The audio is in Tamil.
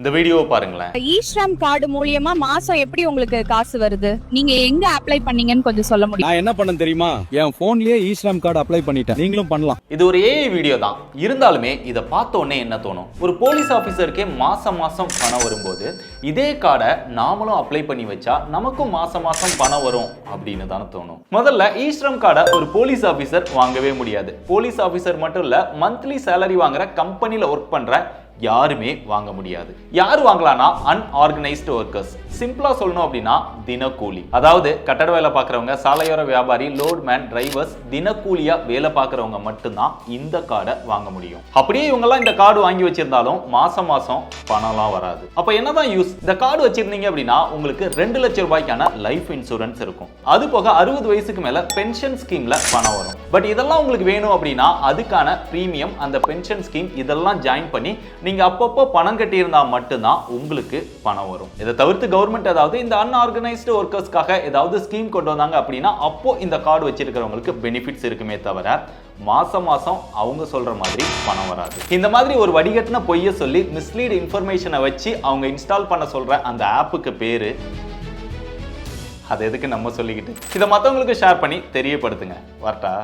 இந்த வீடியோவை பாருங்களேன். ஈஸ்ராம் கார்டு மூலியமா மாசம் எப்படி உங்களுக்கு காசு வருது? நீங்க எங்க அப்ளை பண்ணீங்கன்னு கொஞ்சம் சொல்ல முடியும். நான் என்ன பண்ணேன் தெரியுமா? என் போன்லயே ஈஸ்லாம் கார்டு அப்ளை பண்ணிட்டேன். நீங்களும் பண்ணலாம். இது ஒரு ஏஐ வீடியோ தான். இருந்தாலுமே இதை பார்த்த உடனே என்ன தோணும்? ஒரு போலீஸ் ஆஃபீஸருக்கே மாசம் மாசம் பணம் வரும்போது இதே கார்டை நாமளும் அப்ளை பண்ணி வச்சா நமக்கும் மாசம் மாசம் பணம் வரும் அப்படின்னு தானே தோணும். முதல்ல ஈஸ்ரம் கார்டை ஒரு போலீஸ் ஆஃபீஸர் வாங்கவே முடியாது. போலீஸ் ஆஃபீஸர் மட்டும் இல்ல மந்த்லி சேலரி வாங்குற கம்பெனில ஒர்க் பண்ற யாருமே வாங்க முடியாது. யார் வாங்கலாம்னா அன்ஆர்கனைஸ்டு ஒர்க்கர்ஸ் சிம்பிளா சொல்லணும் அப்படின்னா தினக்கூலி. அதாவது கட்டட வேலை பார்க்குறவங்க சாலையோர வியாபாரி லோட்மேன் டிரைவர்ஸ் தினக்கூலியா வேலை பார்க்குறவங்க மட்டும்தான் இந்த கார்டை வாங்க முடியும். அப்படியே இவங்கெல்லாம் இந்த கார்டு வாங்கி வச்சிருந்தாலும் மாசம் மாசம் பணம்லாம் வராது. அப்ப என்னதான் யூஸ் இந்த கார்டு வச்சிருந்தீங்க அப்படின்னா உங்களுக்கு ரெண்டு லட்சம் ரூபாய்க்கான லைஃப் இன்சூரன்ஸ் இருக்கும். அது போக அறுபது வயசுக்கு மேல பென்ஷன் ஸ்கீம்ல பணம் வரும். பட் இதெல்லாம் உங்களுக்கு வேணும் அப்படின்னா அதுக்கான பிரீமியம் அந்த பென்ஷன் ஸ்கீம் இதெல்லாம் ஜாயின் பண்ணி நீங்க அப்பப்போ பணம் கட்டியிருந்தா மட்டும்தான் உங்களுக்கு பணம் வரும். இதை தவிர்த்து கவர்மெண்ட் கவர்மெண்ட் ஏதாவது இந்த அன்ஆர்கனைஸ்டு ஒர்க்கர்ஸ்க்காக ஏதாவது ஸ்கீம் கொண்டு வந்தாங்க அப்படின்னா அப்போ இந்த கார்டு வச்சிருக்கிறவங்களுக்கு பெனிஃபிட்ஸ் இருக்குமே தவிர மாசம் மாசம் அவங்க சொல்ற மாதிரி பணம் வராது. இந்த மாதிரி ஒரு வடிகட்டின பொய்ய சொல்லி மிஸ்லீட் இன்ஃபர்மேஷனை வச்சு அவங்க இன்ஸ்டால் பண்ண சொல்ற அந்த ஆப்புக்கு பேரு அது எதுக்கு நம்ம சொல்லிக்கிட்டு? இதை மற்றவங்களுக்கு ஷேர் பண்ணி தெரியப்படுத்துங்க. வரட்டா?